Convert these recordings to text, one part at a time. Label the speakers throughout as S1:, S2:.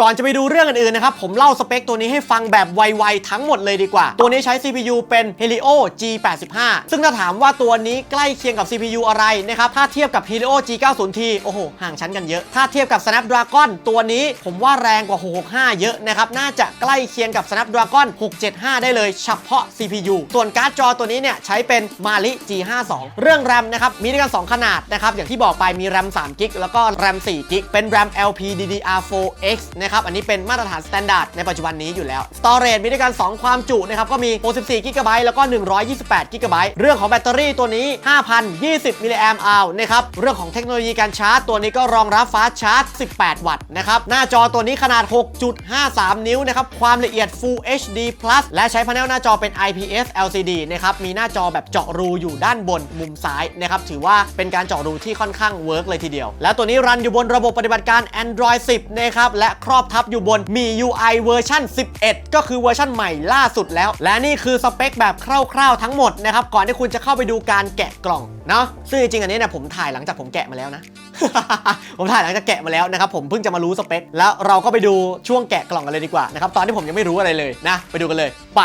S1: ก่อนจะไปดูเรื่องอื่นๆนะครับ ผมเล่าสเปคตัวนี้ให้ฟังแบบไวๆทั้งหมดเลยดีกว่า ตัวนี้ใช้ CPU เป็น Helio G85 ซึ่งถ้าถามว่าตัวนี้ใกล้เคียงกับ CPU อะไรนะครับ ถ้าเทียบกับ Helio G90T โอ้โห ห่างชั้นกันเยอะ ถ้าเทียบกับ Snapdragon ตัวนี้ผมว่าแรงกว่า 665 เยอะนะครับ น่าจะใกล้เคียงกับ Snapdragon 675 ได้เลยเฉพาะ CPU ส่วนการ์ดจอตัวนี้เนี่ยใช้เป็น Mali G52 เรื่อง RAM นะครับมีด้วยกัน2ขนาดนะครับอย่างที่บอกไปมี RAM 3 g b แล้วก็ RAM 4 g b เป็น RAM LPDDR4X นะะครับ อันนี้เป็นมาตรฐาน standard ในปัจจุบันนี้อยู่แล้ว Storage มีด้วยกัน 2 ความจุนะครับ ก็มี 64 g b แล้วก็ 128 g b เรื่องของแบตเตอรี่ตัวนี้ 5,020 มิลลิแอมป์อวนะครับ เรื่องของเทคโนโลยีการชาร์จตัวนี้ก็รองรับฟ้าชาร์จ 18 วัตต์นะครับ หน้าจอตัวนี้ขนาด 6.53 นิ้วนะครับ ความละเอียด Full HD Plus และใช้พาเนลหน้าจอเป็น IPS LCD นะครับ มีหน้าจอแบบเจาะรูอยู่ด้านบนมุมซ้ายนะครับ ถือว่าเป็นการเจาะรูที่ค่อนข้างเวิร์กเลยทีเดียว แล้วตัวนี้รันอยู่บนระบบปฏิบัติการ Android 10 นะครับ และครอบทับอยู่บนมี UI เวอร์ชัน11 ก็คือเวอร์ชันใหม่ล่าสุดแล้ว และนี่คือสเปคแบบคร่าวๆทั้งหมดนะครับก่อนที่คุณจะเข้าไปดูการแกะกล่องเนาะซึ่งจริงๆอันนี้เนี่ยผมถ่ายหลังจากผมแกะมาแล้วนะ ผมถ่ายหลังจากแกะมาแล้วนะครับผมเพิ่งจะมารู้สเปคแล้วเราก็ไปดูช่วงแกะกล่องกันเลยดีกว่านะครับตอนที่ผมยังไม่รู้อะไรเลยนะ ไปดูกันเลยไป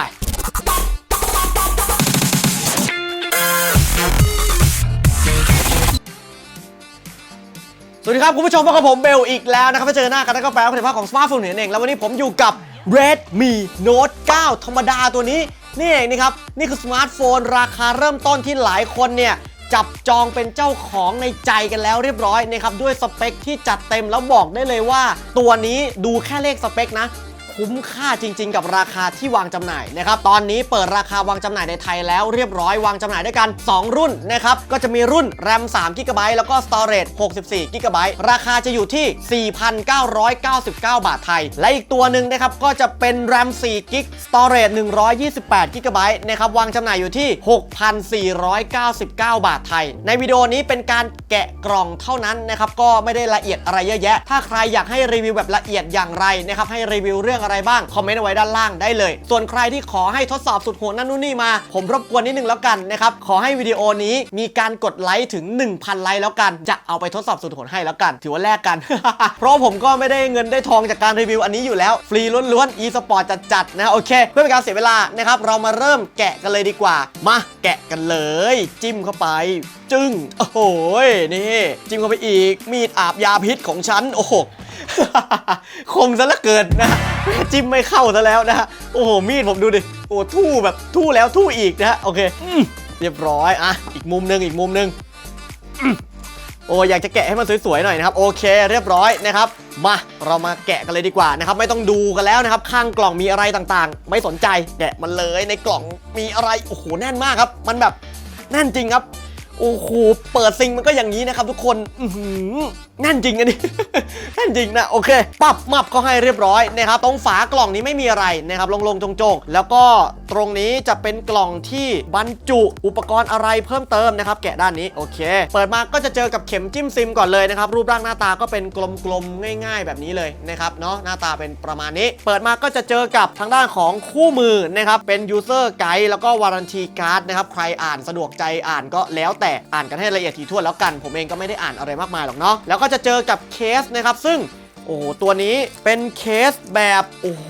S1: วัสดีครับ คุณผู้ชมพบกับผมเบลอีกแล้วนะครับมาเจอหน้ากันแล้วก็แปลว่าผลิตภัณฑ์ของสมาร์ทโฟนเอง แล้ววันนี้ผมอยู่กับ Redmi Note 9 ธรรมดาตัวนี้ นี่เองนี่ครับ นี่คือสมาร์ทโฟน ราคาเริ่มต้นที่หลายคนเนี่ย จับจองเป็นเจ้าของในใจกันแล้วเรียบร้อยนะครับ ด้วยสเปคที่จัดเต็มแล้วบอกได้เลยว่า ตัวนี้ดูแค่เลขสเปคนะ คุ้มค่าจริง ๆ กับราคาที่วางจำหน่ายนะครับตอนนี้เปิดราคาวางจำหน่ายในไทยแล้วเรียบร้อยวางจำหน่ายด้วยกัน 2 รุ่นนะครับก็จะมีรุ่น RAM 3 g b แล้วก็ Storage 64 g b ราคาจะอยู่ที่ 4,999 บาทไทย และอีกตัวหนึ่งนะครับก็จะเป็น RAM 4 g b Storage 128 g b นะครับวางจำหน่ายอยู่ที่ 6,499 บาทไทย ในวิดีโอนี้เป็นการแกะกล่องเท่านั้นนะครับก็ไม่ได้ละเอียดอะไรเยอะแยะ ถ้าใครอยากให้รีวิวแบบละเอียดอย่างไรนะครับให้รีวิวเรื่องอะไรบ้าง คอมเมนต์เอาไว้ด้านล่างได้เลย ส่วนใครที่ขอให้ทดสอบสุดโหดนั่นนู่นนี่มา ผมรบกวนนิดนึงแล้วกันนะครับ ขอให้วิดีโอนี้มีการกดไลค์ถึง 1,000 ไลค์แล้วกัน จะเอาไปทดสอบสุดโหดให้แล้วกัน ถือว่าแลกกัน เพราะผมก็ไม่ได้เงินได้ทองจากการรีวิวอันนี้อยู่แล้ว ฟรีล้วนๆ e-sport จัดๆนะโอเค เพื่อเป็นการเสียเวลานะครับเรามาเริ่มแกะกันเลยดีกว่า มาแกะกันเลย จิ้มเข้าไป จึ้งโอ้โหนี่ จิ้มเข้าไปอีกมีดอาบยาพิษของฉันโอ้โห คมซะเหลือเกินนะจิ้มไม่เข้าซะแล้วนะฮะโอ้โหมีดผมดูดิโอ้ทู่แบบทู่แล้วทู่อีกนะฮะโอเคอืมเรียบร้อยอะอีกมุมหนึ่งอีกมุมหนึ่งอืมโอ้อยากจะแกะให้มันสวยๆหน่อยนะครับโอเค เรียบร้อยนะครับ มาเรามาแกะกันเลยดีกว่านะครับ ไม่ต้องดูกันแล้วนะครับ ข้างกล่องมีอะไรต่างๆ ไม่สนใจแกะมันเลยในกล่องมีอะไรโอ้โหแน่นมากครับ มันแบบแน่นจริงครับโอ้โหเปิดซิงมันก็อย่างนี้นะครับ ทุกคนอือหือ แน่นจริงอันนี้ แน่นจริงนะโอเคปับมับก็ให้เรียบร้อยนะครับตรงฝากล่องนี้ไม่มีอะไรนะครับลงๆจงๆ แล้วก็ตรงนี้จะเป็นกล่องที่บรรจุอุปกรณ์อะไรเพิ่มเติมนะครับแกะด้านนี้โอเค เปิดมาก็จะเจอกับเข็มจิ้มซิมก่อนเลยนะครับรูปร่างหน้าตาก็เป็นกลมๆง่าย ๆ แบบนี้เลยนะครับเนาะหน้าตาเป็นประมาณนี้ เปิดมาก็จะเจอกับทางด้านของคู่มือนะครับเป็น user guide แล้วก็ warranty card นะครับใครอ่านสะดวกใจอ่านก็แล้วแต่อ่านกันให้ละเอียดถี่ถ้วนแล้วกัน ผมเองก็ไม่ได้อ่านอะไรมากมายหรอกเนาะแล้วก็จะเจอกับเคสนะครับซึ่ง อ้โหตัวนี้เป็นเคสแบบโอ้โห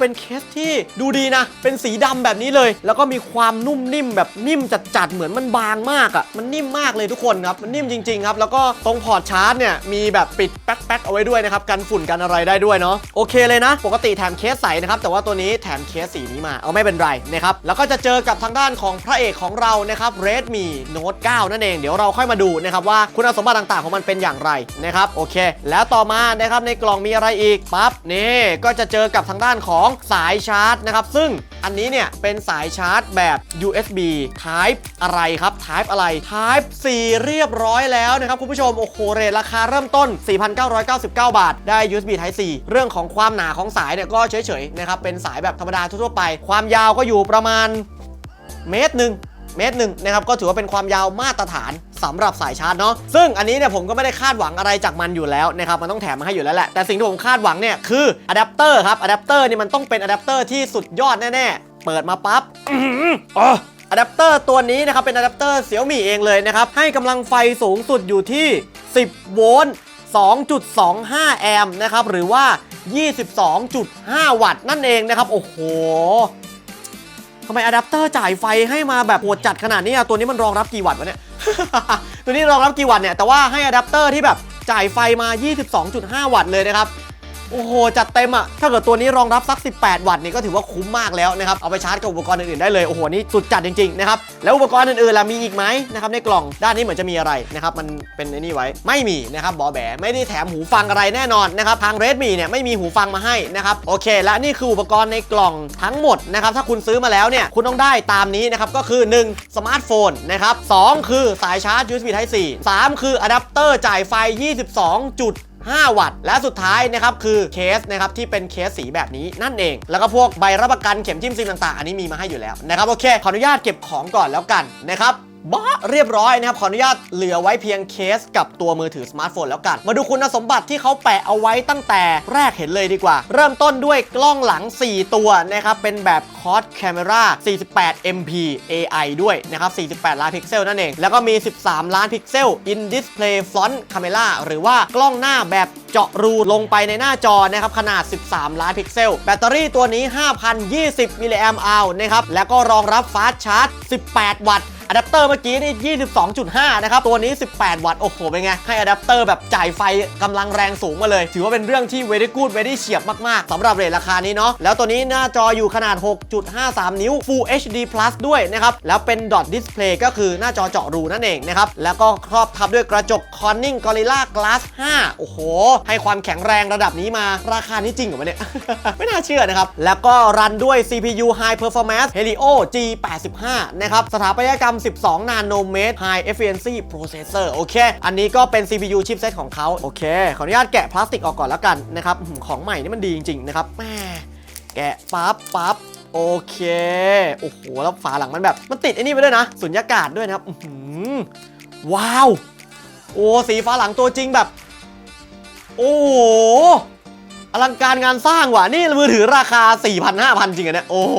S1: เป็นเคสที่ดูดีนะ เป็นสีดำแบบนี้เลย แล้วก็มีความนุ่มนิ่มแบบนิ่มจัดๆเหมือนมันบางมากอะ่ะมันนิ่มมากเลยทุกคนครับมันนิ่มจริงๆครับแล้วก็ตรงพอร์ตชาร์จเนี่ยมีแบบปิดแป๊กๆเอาไว้ด้วยนะครับกันฝุ่นกันอะไรได้ด้วยเนาะโอเคเลยนะ ปกติแถมเคสใสนะครับแต่ว่าตัวนี้แถมเคสสีนี้มาเอาไม่เป็นไรนะครับแล้วก็จะเจอกับทางด้านของพระเอกของเรานะครับ Redmi Note 9นั่นเองเดี๋ยวเราค่อยมาดูนะครับว่าคุณสมบัติต่างๆของมันเป็นอย่างไรนะครับโอเค แล้วต่อมานะครับในในกล่องมีอะไรอีกปั๊บนี่ก็จะเจอกับทางด้านของสายชาร์จนะครับ ซึ่งอันนี้เนี่ยเป็นสายชาร์จแบบ USB Type อะไรครับ Type อะไร Type 4เรียบร้อยแล้วนะครับ คุณผู้ชม โอ้โหเรทราคาเริ่มต้น 4,999 บาท ได้ USB Type C เรื่องของความหนาของสายเนี่ยก็เฉยๆนะครับ เป็นสายแบบธรรมดาทั่วๆไป ความยาวก็อยู่ประมาณเมตรหนึ่ง เมตรหนึ่งนะครับก็ถือว่าเป็นความยาวมาตรฐานสำหรับสายชาร์จเนาะซึ่งอันนี้เนี่ยผมก็ไม่ได้คาดหวังอะไรจากมันอยู่แล้วนะครับมันต้องแถมมาให้อยู่แล้วแหละแต่สิ่งที่ผมคาดหวังเนี่ยคืออะแดปเตอร์ครับอะแดปเตอร์นี่มันต้องเป็นอะแดปเตอร์ที่สุดยอดแน่ๆเปิดมาปั๊บอื้อหืออ๋ออะแดปเตอร์ตัวนี้นะครับเป็นอะแดปเตอร์เสี่ยวมี่เองเลยนะครับให้กำลังไฟสูงสุดอยู่ที่ 10 โวลต์ 2.25 แอมป์นะครับหรือว่า 22.5 วัตต์นั่นเองนะครับ โอ้โห ทำไมอะแดปเตอร์จ่ายไฟให้มาแบบโหดจัดขนาดนี้อะตัวนี้มันรองรับกี่วัตต์วะเนี่ย ตัวนี้รองรับกี่วัตต์เนี่ย แต่ว่าให้อะแดปเตอร์ที่แบบจ่ายไฟมา 22.5 วัตต์เลยนะครับ โอ้โห จัดเต็มอะถ้าเกิดตัวนี้รองรับสัก 18 วัตต์นี่ก็ถือว่าคุ้มมากแล้วนะครับ เอาไปชาร์จกับอุปกรณ์อื่นๆได้เลย โอ้โห นี่สุดจัดจริงๆนะครับ แล้วอุปกรณ์อื่นๆล่ะมีอีกไหมนะครับในกล่อง ด้านนี้เหมือนจะมีอะไรนะครับ มันเป็นไอ้นี่ไว้ ไม่มีนะครับบอแบไม่ได้แถมหูฟังอะไรแน่นอนนะครับ ทาง Redmi เนี่ยไม่มีหูฟังมาให้นะครับ โอเค และนี่คืออุปกรณ์ในกล่องทั้งหมดนะครับ ถ้าคุณซื้อมาแล้วเนี่ย คุณต้องได้ตามนี้นะครับ ก็คือ 1 สมาร์ทโฟนนะครับ2คือสายชาร์จ USB Type C 3 คืออะแดปเตอร์จ่ายไฟ 22 5 วัตต์ และสุดท้ายนะครับคือเคสนะครับที่เป็นเคสสีแบบนี้นั่นเอง แล้วก็พวกใบรับประกันเข็มจิ้มซิมต่างๆ อันนี้มีมาให้อยู่แล้วนะครับโอเคขออนุญาตเก็บของก่อนแล้วกันนะครับ บ้าเรียบร้อยนะครับ ขออนุญาตเหลือไว้เพียงเคสกับตัวมือถือสมาร์ทโฟนแล้วกัน มาดูคุณสมบัติที่เขาแปะเอาไว้ตั้งแต่แรกเห็นเลยดีกว่า เริ่มต้นด้วยกล้องหลัง 4 ตัวนะครับ เป็นแบบ Quad Camera 48 MP AI ด้วยนะครับ 48 ล้านพิกเซลนั่นเอง แล้วก็มี 13 ล้านพิกเซล In Display Front Camera หรือว่ากล้องหน้าแบบเจาะรูลงไปในหน้าจอนะครับขนาด 13 ล้านพิกเซล แบตเตอรี่ตัวนี้ 5,020มิลลิแอมป์อัลนะครับแล้วก็รองรับฟาสต์ชาร์จ 18 วัตต์ อะแดปเตอร์เมื่อกี้นี่ 22.5 นะครับ ตัวนี้ 18 วัตต์ โอ้โห เป็นไง ให้อะแดปเตอร์แบบจ่ายไฟกำลังแรงสูงมาเลย ถือว่าเป็นเรื่องที่ very good very เฉียบมาก ๆสำหรับเรทราคานี้เนาะ แล้วตัวนี้หน้าจออยู่ขนาด 6.53 นิ้ว Full HD Plus ด้วยนะครับ แล้วเป็น dot display ก็คือหน้าจอเจาะรูนั่นเองนะครับ แล้วก็ครอบทับด้วยกระจก Corning Gorilla Glass 5 โอ้โห ให้ความแข็งแรงระดับนี้มา ราคานี้จริงเหรอเนี่ย ไม่น่าเชื่อนะครับ แล้วก็รันด้วย CPU High Performance Helio G85 นะครับ สถาปัตยกรรม12 นาโนเมตร High Efficiency Processor โอเค อันนี้ก็เป็น CPU chipset ของเขาโอเค ขออนุญาตแกะพลาสติกออกก่อนแล้วกันนะครับของใหม่นี่มันดีจริง ๆ นะครับแม่แกะปั๊บปั๊บโอเค โอ้โห แล้วฝาหลังมันแบบ มันติดไอ้นี่ไปด้วยนะ สุญญากาศด้วยนะครับว้าว โอ้ สีฝาหลังตัวจริงแบบ โอ้ อลังการงานสร้างว่ะ นี่มือถือราคา 4,000 5,000 จริงอะเนี่ย โอ้โห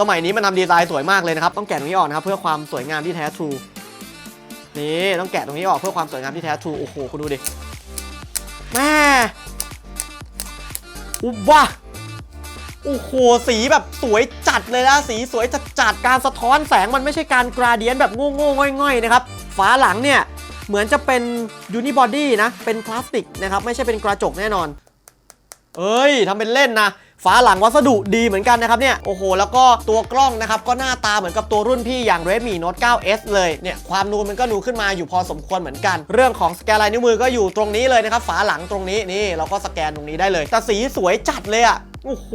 S1: สมัยนี้มันทำดีไซน์สวยมากเลยนะครับ ต้องแกะตรงนี้ออกนะครับ เพื่อความสวยงามที่แท้ทรูนี่ต้องแกะตรงนี้ออกเพื่อความสวยงามที่แท้ทรูโอ้โห คุณดูดิแม่อุบว่ะโอ้โห สีแบบสวยจัดเลยนะ สีสวยจัดจัดการสะท้อนแสงมันไม่ใช่การกราเดียนแบบโง่ๆง่อยๆนะครับฝาหลังเนี่ย เหมือนจะเป็นยูนิบอดี้นะ เป็นพลาสติกนะครับ ไม่ใช่เป็นกระจกแน่นอน เอ้ยทำเป็นเล่นนะฝาหลังวัสดุดีเหมือนกันนะครับเนี่ย โอ้โห แล้วก็ตัวกล้องนะครับ ก็หน้าตาเหมือนกับตัวรุ่นพี่อย่าง Redmi Note 9s เลย เนี่ย ความนูนมันก็นูนขึ้นมาอยู่พอสมควรเหมือนกัน เรื่องของสแกนลายนิ้วมือก็อยู่ตรงนี้เลยนะครับ ฝาหลังตรงนี้นี่เราก็สแกนตรงนี้ได้เลย แต่สีสวยจัดเลยอะ โอ้โห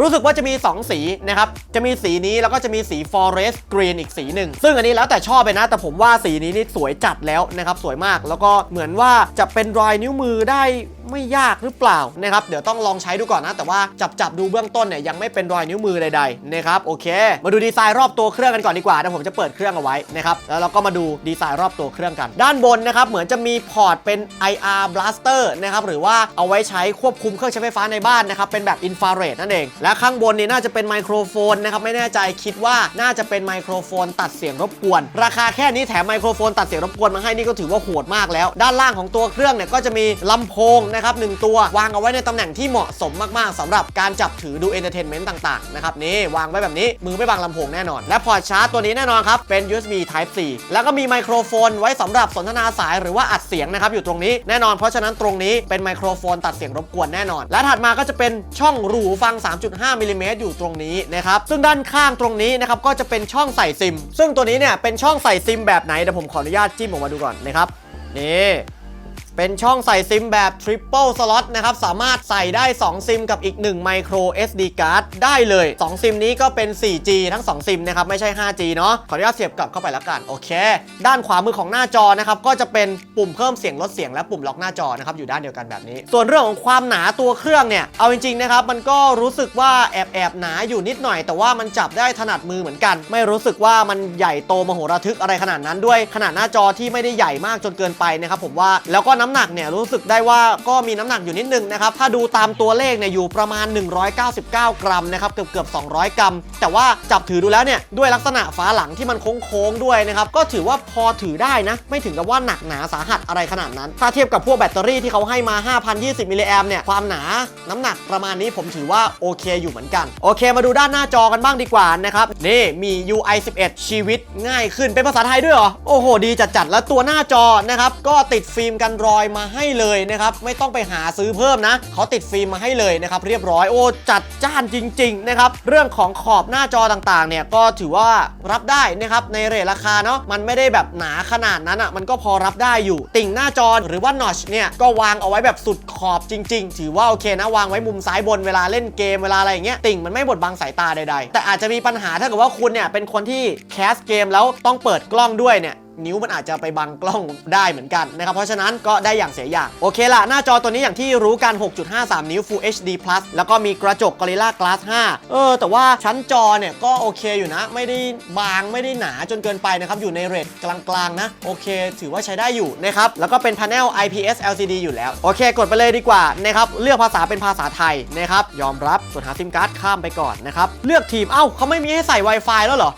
S1: รู้สึกว่าจะมี 2 สีนะครับ จะมีสีนี้แล้วก็จะมีสี forest green อีกสีหนึ่ง ซึ่งอันนี้แล้วแต่ชอบไปนะ แต่ผมว่าสีนี้นี่สวยจัดแล้วนะครับ สวยมาก แล้วก็เหมือนว่าจะเป็นรอยนิ้วมือได้ไม่ยากหรือเปล่านะครับ เดี๋ยวต้องลองใช้ดูก่อนนะ แต่ว่าจับจับดูเบื้องต้นเนี่ยยังไม่เป็นรอยนิ้วมือใดๆนะครับ โอเค มาดูดีไซน์รอบตัวเครื่องกันก่อนดีกว่าเดี๋ยวผมจะเปิดเครื่องเอาไว้นะครับ แล้วเราก็มาดูดีไซน์รอบตัวเครื่องกัน ด้านบนนะครับ เหมือนจะมีพอร์ตเป็น IR blaster นะครับ หรือว่าเอาไว้ใช้ควบคุมเครื่องใช้ไฟฟ้าในบ้านนะครับ เป็นแบบอินฟราเรดนั่นเอง และข้างบนนี่น่าจะเป็นไมโครโฟนนะครับ ไม่แน่ใจคิดว่าน่าจะเป็นไมโครโฟนตัดเสียงรบกวน ราคาแค่นี้แถมไมโครโฟนตัดเสียงรบกวนมาให้นี่ก็ถือว่าโหดมากแล้ว ด้านล่างของตัวเครื่องเนี่ยก็จะมีลำโพงนะครับหนึ่งตัววางเอาไว้ในตำแหน่งที่เหมาะสมมากๆสำหรับการจับถือดูเอนเตอร์เทนเมนต์ต่างๆนะครับนี่วางไว้แบบนี้มือไม่บังลำโพงแน่นอน และพอร์ตชาร์จตัวนี้แน่นอนครับเป็น USB Type C แล้วก็มีไมโครโฟนไว้สำหรับสนทนาสายหรือว่าอัดเสียงนะครับอยู่ตรงนี้แน่นอนเพราะฉะนั้นตรงนี้เป็นไมโครโฟนตัดเสียงรบกวนแน่นอน และถัดมาก็จะเป็นช่องรูหูฟัง 3.5มิลลิเมตรอยู่ตรงนี้นะครับ ซึ่งด้านข้างตรงนี้นะครับก็จะเป็นช่องใส่ซิม ซึ่งตัวนี้เนี่ยเป็นช่องใส่ซิมแบบไหนเดี๋ยวผมขออนุญาตจิ้มออกมาดูก่อนนะครับนี่ เป็นช่องใส่ซิมแบบ Triple Slot นะครับ สามารถใส่ได้ 2 ซิมกับอีก 1 Micro SD Card ได้เลย 2 ซิมนี้ก็เป็น 4G ทั้ง 2 ซิมนะครับ ไม่ใช่ 5G เนาะขออนุญาตเสียบกลับเข้าไปแล้วกัน โอเค ด้านขวามือของหน้าจอนะครับ ก็จะเป็นปุ่มเพิ่มเสียงลดเสียงและปุ่มล็อกหน้าจอนะครับ อยู่ด้านเดียวกันแบบนี้ ส่วนเรื่องของความหนาตัวเครื่องเนี่ย เอาจริงๆนะครับ มันก็รู้สึกว่าแอบแอบหนาอยู่นิดหน่อย แต่ว่ามันจับได้ถนัดมือเหมือนกัน ไม่รู้สึกว่ามันใหญ่โตมโหระทึกอะไรขนาดนั้นด้วย ขนาดหน้าจอที่ไม่ได้ใหญ่มากจนเกินไปนะครับผมว่าแล้วก็น้ำหนักเนี่ยรู้สึกได้ว่าก็มีน้ำหนักอยู่นิดนึงนะครับ ถ้าดูตามตัวเลขเนี่ยอยู่ประมาณ 199 กรัมนะครับเกือบเกือบ200 กรัม แต่ว่าจับถือดูแล้วเนี่ยด้วยลักษณะฝาหลังที่มันโค้งๆด้วยนะครับก็ถือว่าพอถือได้นะไม่ถึงกับว่าหนักหนาสาหัสอะไรขนาดนั้น ถ้าเทียบกับพวกแบตเตอรี่ที่เขาให้มา 5,020 มิลลิแอมเนี่ยความหนาน้ำหนักประมาณนี้ผมถือว่าโอเคอยู่เหมือนกัน โอเคมาดูด้านหน้าจอกันบ้างดีกว่านะครับนี่มี UI 11 ชีวิตง่ายขึ้นเป็นภาษาไทยด้วยเหรอโอ้โหดีจัดๆแล้วตัวหน้าจอนะครับก็ติดฟิล์มกันรอยมาให้เลยนะครับไม่ต้องไปหาซื้อเพิ่มนะเขาติดฟิล์มมาให้เลยนะครับเรียบร้อยโอ้จัดจ้านจริงๆนะครับเรื่องของขอบหน้าจอต่างๆเนี่ยก็ถือว่ารับได้นะครับในเรทราคาเนาะมันไม่ได้แบบหนาขนาดนั้นอะมันก็พอรับได้อยู่ ติ่งหน้าจอหรือว่านอชเนี่ยก็วางเอาไว้แบบสุดขอบจริง ๆ ถือว่าโอเคนะวางไว้มุมซ้ายบนเวลาเล่นเกมเวลาอะไรอย่างเงี้ยติ่งมันไม่บดบังสายตาใดๆ แต่อาจจะมีปัญหาถ้าเกิดว่าคุณเนี่ยเป็นคนที่แคสเกมแล้วต้องเปิดกล้องด้วยเนี่ย นิ้วมันอาจจะไปบังกล้องได้เหมือนกันนะครับ เพราะฉะนั้นก็ได้อย่างเสียอย่าง โอเคละหน้าจอตัวนี้อย่างที่รู้กัน 6.53 นิ้ว Full HD Plus แล้วก็มีกระจก Gorilla Glass 5 เออ แต่ว่าชั้นจอเนี่ยก็โอเคอยู่นะ ไม่ได้บางไม่ได้หนาจนเกินไปนะครับ อยู่ในเรทกลางๆนะ โอเค ถือว่าใช้ได้อยู่นะครับ แล้วก็เป็น Panel IPS LCD อยู่แล้ว โอเค กดไปเลยดีกว่านะครับ เลือกภาษาเป็นภาษาไทยนะครับ ยอมรับ ส่วนหาซิมการ์ดข้ามไปก่อนนะครับ เลือกทีม เอ้าเขาไม่มีให้ใส่ Wi-Fi แล้วเหรอ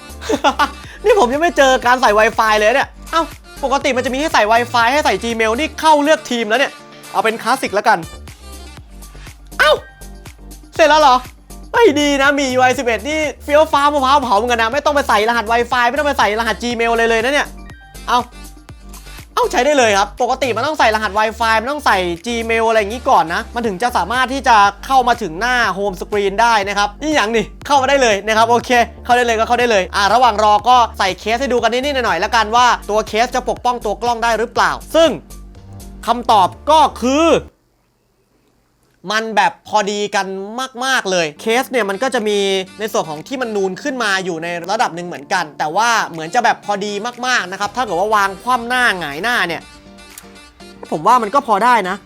S1: นี่ผมยังไม่เจอการใส่ Wi-Fi เลยเนี่ยเอ้าปกติมันจะมีให้ใส่ Wi-Fi ให้ใส่ Gmail นี่เข้าเลือกทีมแล้วเนี่ย เอาเป็นคลาสสิกแล้วกัน เอ้า เสร็จแล้วเหรอไม่ดีนะมี UI 11นี่เฟี้ยวฟ้ามะพร้าวเผาเหมือนกันนะ ไม่ต้องไปใส่รหัส Wi-Fi ไม่ต้องไปใส่รหัส Gmail เลยเลยนะเนี่ย เอา้า ใช้ได้เลยครับ ปกติมันต้องใส่รหัส Wi-Fi มันต้องใส่ Gmail อะไรอย่างนี้ก่อนนะ มันถึงจะสามารถที่จะเข้ามาถึงหน้าโฮมสกรีนได้นะครับนี่อย่างนี่เข้ามาได้เลยนะครับโอเค เข้าได้เลยก็เข้าได้เลยอ่าระหว่างรอก็ใส่เคสให้ดูกันนิดๆหน่อยๆแล้วกันว่าตัวเคสจะปกป้องตัวกล้องได้หรือเปล่า ซึ่งคำตอบก็คือ มันแบบพอดีกันมาก ๆ เลย เคสเนี่ยมันก็จะมีในส่วนของที่มันนูนขึ้นมาอยู่ในระดับหนึ่งเหมือนกัน แต่ว่าเหมือนจะแบบพอดีมากๆนะครับ ถ้าเกิดว่าวางคว่ำหน้าหงายหน้าเนี่ย ผมว่ามันก็พอได้นะ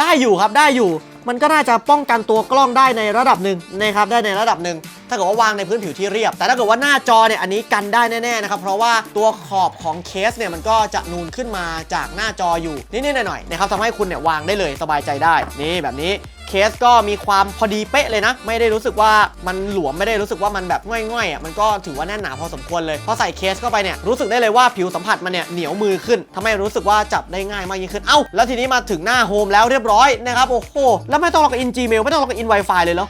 S1: ได้อยู่ครับได้อยู่ มันก็น่าจะป้องกันตัวกล้องได้ในระดับหนึ่งนะครับได้ในระดับหนึ่งาเกิดว่าวางในพื้นผิวที่เรียบ แต่ถ้าเกิดว่าหน้าจอเนี่ยอันนี้กันได้แน่ๆนะครับเพราะว่าตัวขอบของเคสเนี่ยมันก็จะนูนขึ้นมาจากหน้าจออยู่นิดๆหน่อยๆนะครับทำให้คุณเนี่ยวางได้เลยสบายใจได้นี่แบบนี้เคสก็มีความพอดีเป๊ะเลยนะ ไม่ได้รู้สึกว่ามันหลวมไม่ได้รู้สึกว่ามันแบบง่อยๆอะมันก็ถือว่าแน่นหนาพอสมควรเลยพอใส่เคสเข้าไปเนี่ยรู้สึกได้เลยว่าผิวสัมผัสมันเนี่ยเหนียวมือขึ้นทำให้รู้สึกว่าจับได้ง่ายมากยิ่งขึ้นเอ้าแล้วทีนี้มาถึงหน้าโฮมแล้วเรียบร้อยนะครับโอ้โหแล้วไม่ต้องล็อกอิน Gmail ไม่ต้องล็อกอิน Wi-Fi เลยเหรอ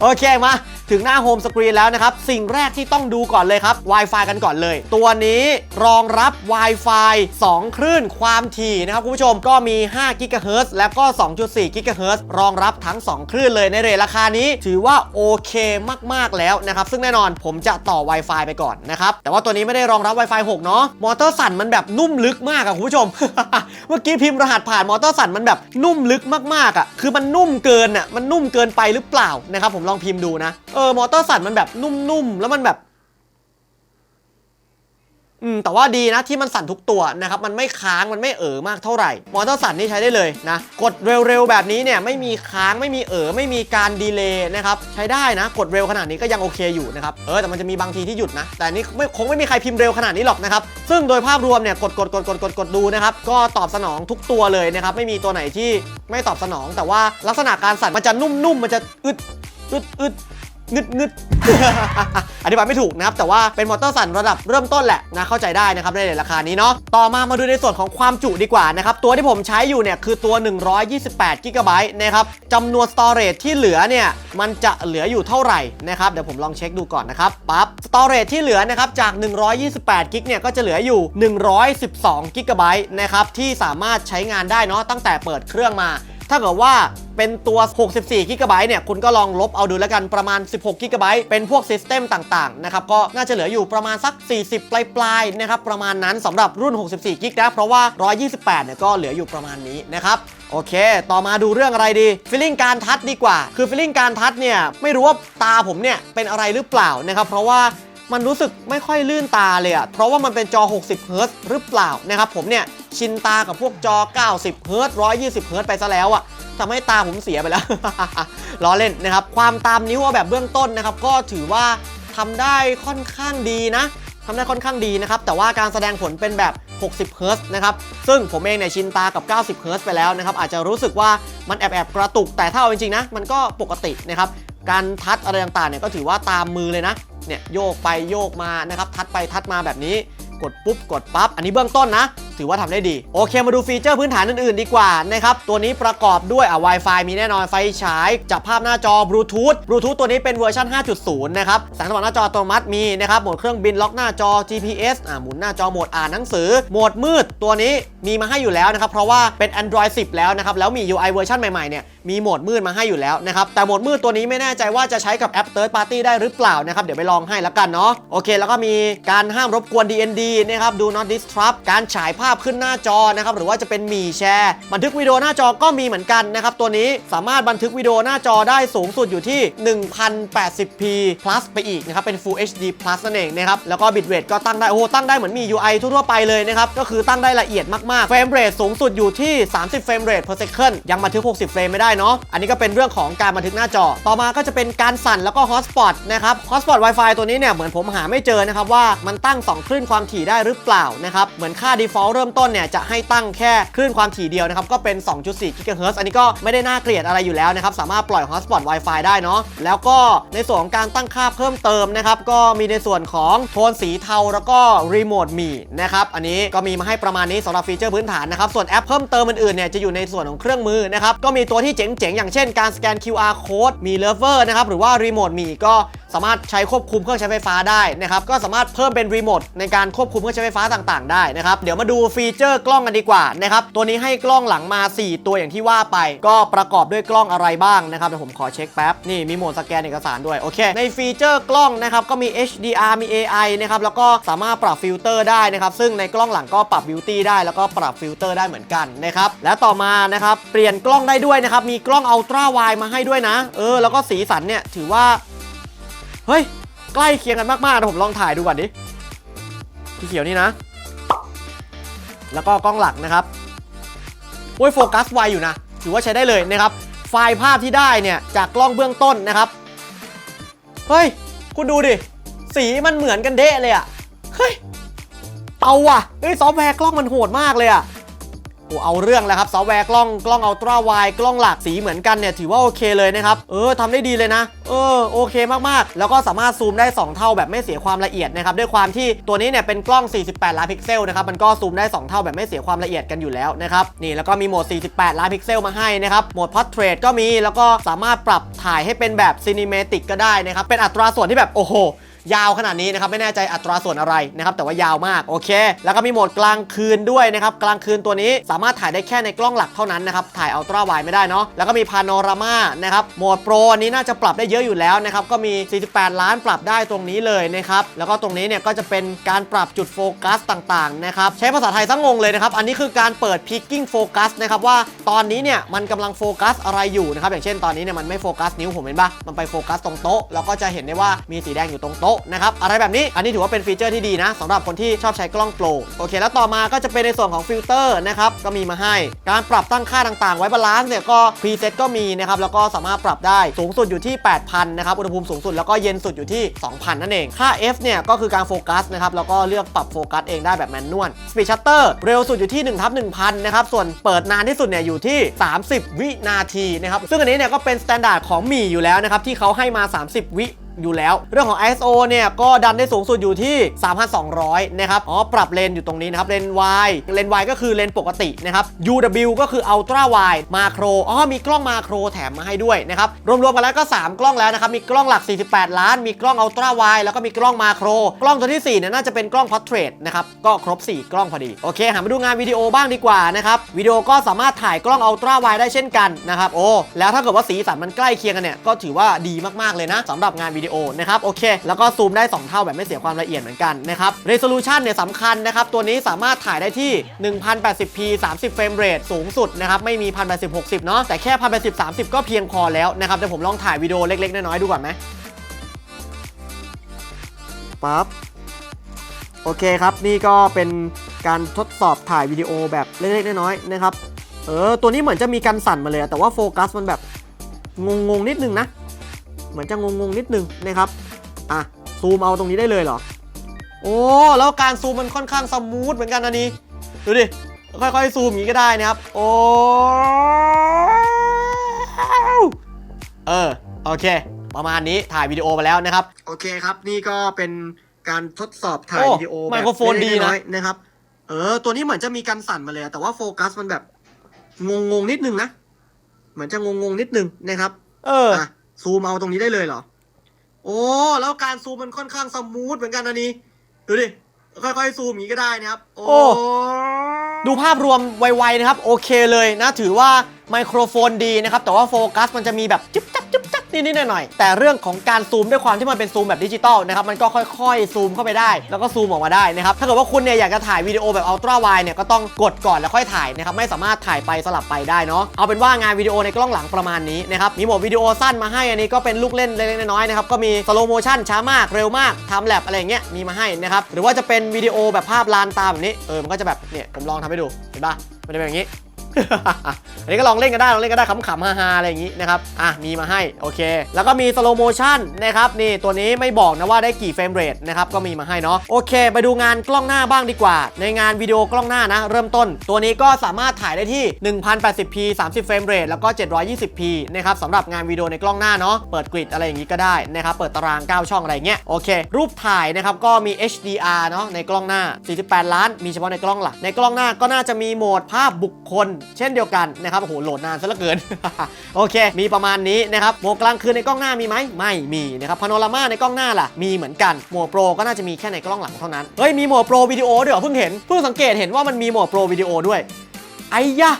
S1: โอเคมา ถึงหน้าโฮมสกรีนแล้วนะครับ สิ่งแรกที่ต้องดูก่อนเลยครับ Wi-Fi กันก่อนเลย ตัวนี้รองรับ Wi-Fi 2 คลื่นความถี่นะครับคุณผู้ชมก็มี5 GHz และก็ 2.4 GHz รองรับทั้ง 2 คลื่นเลยในเรทราคานี้ ถือว่าโอเคมาก ๆ แล้วนะครับ ซึ่งแน่นอนผมจะต่อ Wi-Fi ไปก่อนนะครับ แต่ว่าตัวนี้ไม่ได้รองรับ Wi-Fi 6 เนาะมอเตอร์สั่นมันแบบนุ่มลึกมากอะคุณผู้ชม เมื่อกี้พิมพ์รหัสผ่านมอเตอร์สั่นมันแบบนุ่มลึกมากๆอะคือมันนุ่มเกินอะมันนุ่มเกินไปหรือเปล่านะครับผมลองพิมพ์ดูนะเออมอเตอร์สันมันแบบนุ่มๆแล้วมันแบบ อืมแต่ว่าดีนะที่มันสั่นทุกตัวนะครับมันไม่ค้างมันไม่เอ๋อมากเท่าไหร่มอเตอร์สั่นนี่ใช้ได้เลยนะกดเร็วๆแบบนี้เนี่ยไม่มีค้างไม่มีเอ๋อไม่มีการดีเลย์นะครับใช้ได้นะกดเร็วขนาดนี้ก็ยังโอเคอยู่นะครับเออแต่มันจะมีบางทีที่หยุดนะ แต่นนี่ไม่คงไม่มีใครพิมพ์เร็วขนาดนี้หรอกนะครับซึ่งโดยภาพรวมเนี่ยกดกดกดกดกดกดดูนะครับก็ตอบสนองทุกตัวเลยนะครับไม่มีตัวไหนที่ไม่ตอบสนอง แต่ว่าลักษณะการสั่นมันจะนุ่มๆมันจะอึดอึดอึด งึดงึดอธิบายไม่ถูกนะครับ แต่ว่าเป็นมอเตอร์สั่นระดับเริ่มต้นแหละนะเข้าใจได้นะครับในราคานี้เนาะต่อมามาดูในส่วนของความจุดีกว่านะครับ ตัวที่ผมใช้อยู่เนี่ยคือตัว 128 g b นะครับจำนวน storage ที่เหลือเนี่ยมันจะเหลืออยู่เท่าไหร่นะครับเดี๋ยวผมลองเช็คดูก่อนนะครับปั๊บ storage ที่เหลือนะครับจาก 128 g b เนี่ยก็จะเหลืออยู่ 112 g b นะครับที่สามารถใช้งานได้เนาะตั้งแต่เปิดเครื่องมา ถ้าเกิดว่าเป็นตัว 64 g b เนี่ย คุณก็ลองลบเอาดูแล้วกัน ประมาณ 16 g b เป็นพวกซิสเต็มต่าง ๆ นะครับ ก็น่าจะเหลืออยู่ประมาณสัก 40 ปลาย ๆ นะครับ ประมาณนั้นสำหรับรุ่น 64 g b นะ เพราะว่า 128 เนี่ย ก็เหลืออยู่ประมาณนี้นะครับโอเค ต่อมาดูเรื่องอะไรดีฟีลลิ่งการทัชดีกว่า คือฟีลลิ่งการทัชเนี่ย ไม่รู้ว่าตาผมเนี่ย เป็นอะไรหรือเปล่านะครับ เพราะว่า มันรู้สึกไม่ค่อยลื่นตาเลยอะเพราะว่ามันเป็นจอ 60เฮิร์ตหรือเปล่านะครับผมเนี่ยชินตากับพวกจอ 90เฮิร์ต120เฮิร์ตไปซะแล้วอะทำให้ตาผมเสียไปแล้ว ล้อเล่นนะครับ ความตามนิ้วเอาแบบเบื้องต้นนะครับ ก็ถือว่าทำได้ค่อนข้างดีนะทำได้ค่อนข้างดีนะครับ แต่ว่าการแสดงผลเป็นแบบ 60เฮิร์ตนะครับ ซึ่งผมเองเนี่ยชินตากับ 90เฮิร์ตไปแล้วนะครับ อาจจะรู้สึกว่ามันแอบแอบกระตุก แต่ถ้าเอาจริงๆนะ มันก็ปกตินะครับ การทัดอะไรต่างๆเนี่ยก็ถือว่าตามมือเลยนะ เนี่ยโยกไปโยกมานะครับทัดไปทัดมาแบบนี้กดปุ๊บกดปั๊บ อันนี้เบื้องต้นนะ ถือว่าทำได้ดี โอเคมาดูฟีเจอร์พื้นฐานอื่นๆ ดีกว่านะครับ ตัวนี้ประกอบด้วยอะ Wi-Fi มีแน่นอนไฟฉายจับภาพหน้าจอบลูทูธบลูทูธตัวนี้เป็นเวอร์ชัน5.0 นะครับแสงสว่างหน้าจออัตโนมัติมีนะครับโหมดเครื่องบินล็อกหน้าจอ GPS อะหมุนหน้าจอโหมดอ่านหนังสือโหมดมืดตัวนี้มีมาให้อยู่แล้วนะครับเพราะว่าเป็น Android 10 แล้วนะครับแล้วมี UI เวอร์ชันใหม่ๆเนี่ย มีโหมดมืดมาให้อยู่แล้วนะครับแต่โหมดมืดตัวนี้ไม่แน่ใจว่าจะใช้กับแอป Third Party ได้หรือเปล่านะครับเดี๋ยวไปลองให้ละกันเนาะโอเค แล้วก็มีการห้ามรบกวน DND นะครับ Do not disrupt การฉายภาพขึ้นหน้าจอนะครับหรือว่าจะเป็นมีแชร์ บันทึกวิดีโอหน้าจอก็มีเหมือนกันนะครับตัวนี้สามารถบันทึกวิดีโอหน้าจอได้สูงสุดอยู่ที่ 1080p plus ไปอีกนะครับเป็น Full HD plus นั่นเองนะครับแล้วก็ bitrate ก็ตั้งได้โอ้ตั้งได้เหมือนมี UI ทั่วไปเลยนะครับก็คือตั้งได้ละเอียดมากๆเฟรมเรทสูงสุดอยู่ที่ 30เฟรมเรท per second ยังบันทึก 60 เฟรมไม่ได้เนาะ อันนี้ก็เป็นเรื่องของการบันทึกหน้าจอ ต่อมาก็จะเป็นการสั่นแล้วก็ hotspot นะครับ hotspot Wi-Fi ตัวนี้เนี่ยเหมือนผมหาไม่เจอนะครับว่ามันตั้ง 2 คลื่นความถี่ได้หรือเปล่านะครับ เหมือนค่า default เริ่มต้นเนี่ยจะให้ตั้งแค่คลื่นความถี่เดียวนะครับก็เป็น 2.4 GHz อันนี้ก็ไม่ได้น่าเกลียดอะไรอยู่แล้วนะครับสามารถปล่อย hotspot Wi-Fi ได้เนาะ แล้วก็ในส่วนของการตั้งค่าเพิ่มเติมนะครับก็มีในส่วนของโทนสีเทาแล้วก็ remote มีนะครับอันนี้ก็มีมาให้ประมาณนี้สำหรับฟีเจอร์พื้นฐานนะครับส่วนแอปเพิ่มเติมอื่นๆเนี่ยจะอยู่ในส่วนของเครื่องมือนะครับก็มีตัวที่เจ๋งๆ อย่างเช่นการสแกน QR code มีเลเวอร์นะครับ หรือว่ารีโมทมีก็สามารถใช้ควบคุมเครื่องใช้ไฟฟ้าได้นะครับก็สามารถเพิ่มเป็นรีโมทในการควบคุมเครื่องใช้ไฟฟ้าต่างๆได้นะครับเดี๋ยวมาดูฟีเจอร์กล้องกันดีกว่านะครับตัวนี้ให้กล้องหลังมา 4 ตัวอย่างที่ว่าไป ก็ประกอบด้วยกล้องอะไรบ้างนะครับเดี๋ยวผมขอเช็คแป๊บนี่มีโหมดสแกนเอกสารด้วยโอเค ในฟีเจอร์กล้องนะครับก็มี HDR มี AI นะครับแล้วก็สามารถปรับฟิลเตอร์ได้นะครับซึ่งในกล้องหลังก็ปรับบิวตี้ได้แล้วก็ปรับฟิลเตอร์ได้เหมือนกันนะครับและต่อมานะครับเปลี่ยนกล้องได้ด้วยนะครับมีกล้องอัลตร้าไวมาให้ด้วยนะ เออแล้วก็สีสันเนี่ยถือว่า เฮ้ย ใกล้เคียงกันมากๆนะผมลองถ่ายดูก่อนดิที่เขียวนี่นะ แล้วก็กล้องหลักนะครับโอ้ยโฟกัสไวอยู่นะ ถือว่าใช้ได้เลยนะครับ ไฟล์ภาพที่ได้เนี่ยจากกล้องเบื้องต้นนะครับ เฮ้ย คุณดูดิ สีมันเหมือนกันเดะเลยอะเฮ้ย เอาว่ะเฮ้ยซอฟต์แวร์กล้องมันโหดมากเลยอะ โอ้เอาเรื่องแล้วครับซอฟต์แวร์กล้องกล้องอัลตร้าไวกล้องหลักสีเหมือนกันเนี่ยถือว่าโอเคเลยนะครับเออทำได้ดีเลยนะ เออโอเคมากๆ แล้วก็สามารถซูมได้ 2 เท่าแบบไม่เสียความละเอียดนะครับด้วยความที่ตัวนี้เนี่ยเป็นกล้อง 48 ล้านพิกเซลนะครับมันก็ซูมได้ 2 เท่าแบบไม่เสียความละเอียดกันอยู่แล้วนะครับนี่แล้วก็มีโหมด 48 ล้านพิกเซลมาให้นะครับโหมด Portrait ก็มีแล้วก็สามารถปรับถ่ายให้เป็นแบบ Cinematic ก็ได้นะครับเป็นอัตราส่วนที่แบบโอ้โห ยาวขนาดนี้นะครับไม่แน่ใจอัตราส่วนอะไรนะครับแต่ว่ายาวมากโอเค แล้วก็มีโหมดกลางคืนด้วยนะครับกลางคืนตัวนี้สามารถถ่ายได้แค่ในกล้องหลักเท่านั้นนะครับถ่ายอัลตร้าไวไม่ได้เนาะแล้วก็มีพาโนรามานะครับโหมดโปรอันนี้น่าจะปรับได้เยอะอยู่แล้วนะครับก็มี 48 ล้านปรับได้ตรงนี้เลยนะครับแล้วก็ตรงนี้เนี่ยก็จะเป็นการปรับจุดโฟกัสต่างๆนะครับใช้ภาษาไทยซะงงเลยนะครับอันนี้คือการเปิด picking focus นะครับว่าตอนนี้เนี่ยมันกำลังโฟกัสอะไรอยู่นะครับอย่างเช่นตอนนี้เนี่ยมันไม่โฟกัสนิ้วผมเห็นปะมันไปโฟกัสตรงโต๊ะแล้วก็จะเห็นได้ว่ามีสีแดงอยู่ตรงโต๊ะนะครับอะไรแบบนี้อันนี้ถือว่าเป็นฟีเจอร์ที่ดีนะสำหรับคนที่ชอบใช้กล้องโปรโอเค แล้วต่อมาก็จะเป็นในส่วนของฟิลเตอร์นะครับก็มีมาให้ การปรับตั้งค่าต่างๆ ไว้บาลานซ์เนี่ยก็พรีเซ็ตก็มีนะครับแล้วก็สามารถปรับได้สูงสุดอยู่ที่ 8,000นะครับอุณหภูมิสูงสุดแล้วก็เย็นสุดอยู่ที่ 2,000 นั่นเองค่า F เนี่ยก็คือการโฟกัสนะครับแล้วก็เลือกปรับโฟกัสเองได้แบบแมนนวล Speed Shutter เร็วสุดอยู่ที่1ทับ1,000นะครับส่วนเปิดนานที่สุดเนี่ยอยู่ที่ 30 วินาทีนะครับซึ่งอันนี้เนี่ยก็เป็นมาตรฐานของมีอยู่แล้วนะครับที่เขาให้มา 30 วิ อยู่แล้ว เรื่องของ ISO เนี่ยก็ดันได้สูงสุดอยู่ที่ 3,200 นะครับ อ๋อ ปรับเลนอยู่ตรงนี้นะครับ เลน Y เลน Y ก็คือเลนปกตินะครับ UW ก็คือ Ultra Wide มาโคร อ๋อ มีกล้องมาโครแถมมาให้ด้วยนะครับ รวมๆกันแล้วก็ 3 กล้องแล้วนะครับ มีกล้องหลัก 48 ล้าน มีกล้อง Ultra Wide แล้วก็มีกล้องมาโคร กล้องตัวที่ 4 เนี่ยน่าจะเป็นกล้อง Portrait นะครับ ก็ครบ 4 กล้องพอดี โอเค หันมาดูงานวิดีโอบ้างดีกว่านะครับ วิดีโอก็สามารถถ่ายกล้อง Ultra Wide ได้เช่นกันนะครับ โอ้ แล้วถ้าเกิดว่าสีสันมันใกล้เคียงกันเนี่ย ก็ถือว่าดีมากๆเลยนะสำหรับงานวิดีโอนะครับโอเค แล้วก็ซูมได้ 2 เท่าแบบไม่เสียความละเอียดเหมือนกันนะครับ Resolution เนี่ยสำคัญนะครับตัวนี้สามารถถ่ายได้ที่ 1080p 30 เฟรมเรทสูงสุดนะครับไม่มี 1080 60 เนาะแต่แค่ 1080 30 ก็เพียงพอแล้วนะครับเดี๋ยวผมลองถ่ายวิดีโอเล็กๆ น้อยๆดูก่อนไหมปั๊บโอเคครับ นี่ก็เป็นการทดสอบถ่ายวิดีโอแบบเล็กๆน้อยๆนะครับ เออ ตัวนี้เหมือนจะมีการสั่นมาเลย แต่ว่าโฟกัสมันแบบงงๆนิดนึงนะ เหมือนจะงงๆนิดนึงนะครับอะซูมเอาตรงนี้ได้เลยเหรอ โอ้แล้วการซูมมันค่อนข้างสมูทเหมือนกันอันนี้
S2: ดูดิค่อยๆซูมอย่างนี้ก็ได้นะครับ โอ้เออโอเค ประมาณนี้ถ่ายวิดีโอมาแล้วนะครับ โอเคครับนี่ก็เป็นการทดสอบถ่าย
S1: โอ้
S2: วิดีโอแบบ
S1: ไมโครโฟนดีนะ
S2: เล็กๆอยๆนะครับ เออ ตัวนี้เหมือนจะมีการสั่นมาเลยอะแต่ว่าโฟกัสมันแบบงงๆนิดนึงนะ เหมือนจะงงๆนิดนึงนะครับ
S1: เออ
S2: อะ ซูมเอาตรงนี้ได้เลยเหรอ โอ้ แล้วการซูมมันค่อนข้างสมูทเหมือนกันนะนี่ดูดิ ค่อยๆซูมอย่างนี้ก็ได้นะครับ โอ้
S1: ดูภาพรวมไวๆนะครับ โอเคเลยนะ ถือว่าไมโครโฟนดีนะครับ แต่ว่าโฟกัสมันจะมีแบบจิ๊บจับจิ๊บจับ นิดๆหน่อยๆแต่เรื่องของการซูมด้วยความที่มันเป็นซูมแบบดิจิตอลนะครับมันก็ค่อยๆ ซูมเข้าไปได้ แล้วก็ซูมออกมาได้นะครับถ้าเกิดว่าคุณเนี่ยอยากจะถ่ายวิดีโอแบบอัลตร้าไวเนี่ยก็ต้องกดก่อนแล้วค่อยถ่ายนะครับไม่สามารถถ่ายไปสลับไปได้เนาะเอาเป็นว่างานวิดีโอในกล้องหลังประมาณนี้นะครับมีโหมดวิดีโอสั้นมาให้อันนี้ก็เป็นลูกเล่นเล็กๆน้อยๆนะครับก็มีสโลโมชั่นช้ามากเร็วมากทำแลบอะไรเงี้ยมีมาให้นะครับหรือว่าจะเป็นวิดีโอแบบภาพลานตาแบบนี้เออมันก็จะแบบเนี่ยผมลองทำให้ดูเห็นปะมันจะเป็นอย่างนี้ อันนี้ก็ลองเล่นกันได้ลองเล่นกันได้ขำๆฮาๆอะไรอย่างนี้นะครับอะมีมาให้โอเค แล้วก็มีสโลโมชั่นนะครับนี่ตัวนี้ไม่บอกนะว่าได้กี่เฟรมเรทนะครับก็มีมาให้เนาะโอเค ไปดูงานกล้องหน้าบ้างดีกว่า ในงานวิดีโอกล้องหน้านะ เริ่มต้น ตัวนี้ก็สามารถถ่ายได้ที่ 1080p 30เฟรมเรทแล้วก็ 720p นะครับสำหรับงานวิดีโอในกล้องหน้าเนาะเปิดกริดอะไรอย่างนี้ก็ได้นะครับเปิดตาราง 9 ช่องอะไรเงี้ยโอเค รูปถ่ายนะครับก็มี HDR เนาะในกล้องหน้า 48 ล้าน มีเฉพาะในกล้องหลักในกล้องหน้าก็น่าจะมีโหมดภาพบุคคลเช่นเดียวกันนะครับโอ้โหโหลดนานซะเหลือเกิน โอเค มีประมาณนี้นะครับโหมดกลางคืนในกล้องหน้ามีไหมไม่มีนะครับพาโนรามาในกล้องหน้าล่ะมีเหมือนกันโหมดโปรก็น่าจะมีแค่ในกล้องหลังเท่านั้นเฮ้ยมีโหมดโปรวิดีโอด้วยเหรอเพิ่งเห็นเพิ่งสังเกตเห็นว่ามันมีโหมดโปรวิดีโอด้วยไอ้ยะ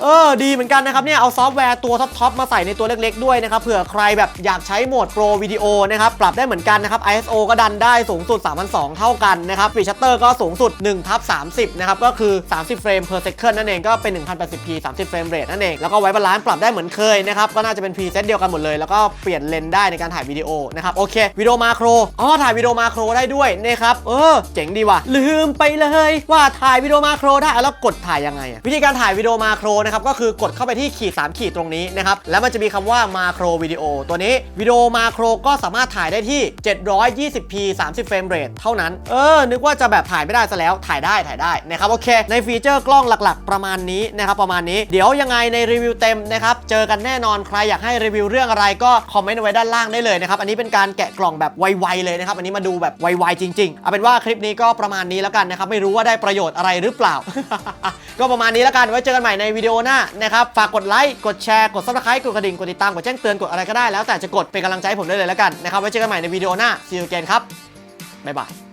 S1: เออดีเหมือนกันนะครับเนี่ยเอาซอฟต์แวร์ตัวท็อปๆมาใส่ในตัวเล็กๆด้วยนะครับเผื่อใครแบบอยากใช้โหมดโปรวิดีโอนะครับปรับได้เหมือนกันนะครับ ISO ก็ดันได้สูงสุด 3,200 เท่ากันนะครับฟีชัตเตอร์ก็สูงสุด1ทับ30นะครับก็คือ 30 เฟรม per second นั่นเองก็เป็น 1080p 30 เฟรมเรทนั่นเองแล้วก็ไว้บาลานซ์ปรับได้เหมือนเคยนะครับก็น่าจะเป็นพรีเซตเดียวกันหมดเลยแล้วก็เปลี่ยนเลนส์ได้ในการถ่ายวิดีโอนะครับโอเควิดีโอมาโครอ๋อถ่ายวิดีโอมาโครได้ด้วยนะครับเออเจ๋งดีว่ะลืมไปเลยว่าถ่ายวิดีโอมาโครได้แล้วกดถ่ายยังไงวิธีการถ่ายวิดีโอมาโครนะครับก็คือกดเข้าไปที่ขีด 3 ขีดตรงนี้นะครับแล้วมันจะมีคำว่ามาโครวิดีโอตัวนี้วิดีโอมาโครก็สามารถถ่ายได้ที่ 720p 30เฟรมเรทเท่านั้น เออ นึกว่าจะแบบถ่ายไม่ได้ซะแล้วถ่ายได้ถ่ายได้นะครับโอเค ในฟีเจอร์กล้องหลักๆ ประมาณนี้นะครับประมาณนี้เดี๋ยวยังไงในรีวิวเต็มนะครับเจอกันแน่นอนใครอยากให้รีวิวเรื่องอะไรก็คอมเมนต์ไว้ด้านล่างได้เลยนะครับอันนี้เป็นการแกะกล่องแบบไวๆเลยนะครับอันนี้มาดูแบบไวๆจริงๆเอาเป็นว่าคลิปนี้ก็ประมาณนี้แล้วกันนะครับไม่รู้ว่าได้ประโยชน์อะไรหรือเปล่า ก็ประมาณนี้แล้วกันไว้เจอกันใหม่ในวิดีโอหน้านะครับ ฝากกดไลค์กดแชร์กดซับสไครต์กดกระดิ่ง กดติดตาม กดแจ้งเตือนกดอะไรก็ได้แล้วแต่จะกดเป็นกำลังใจให้ผมได้เลยแล้วกันนะครับไว้เจอกันใหม่ในวิดีโอหน้าซีอูเกนครับบ๊ายบาย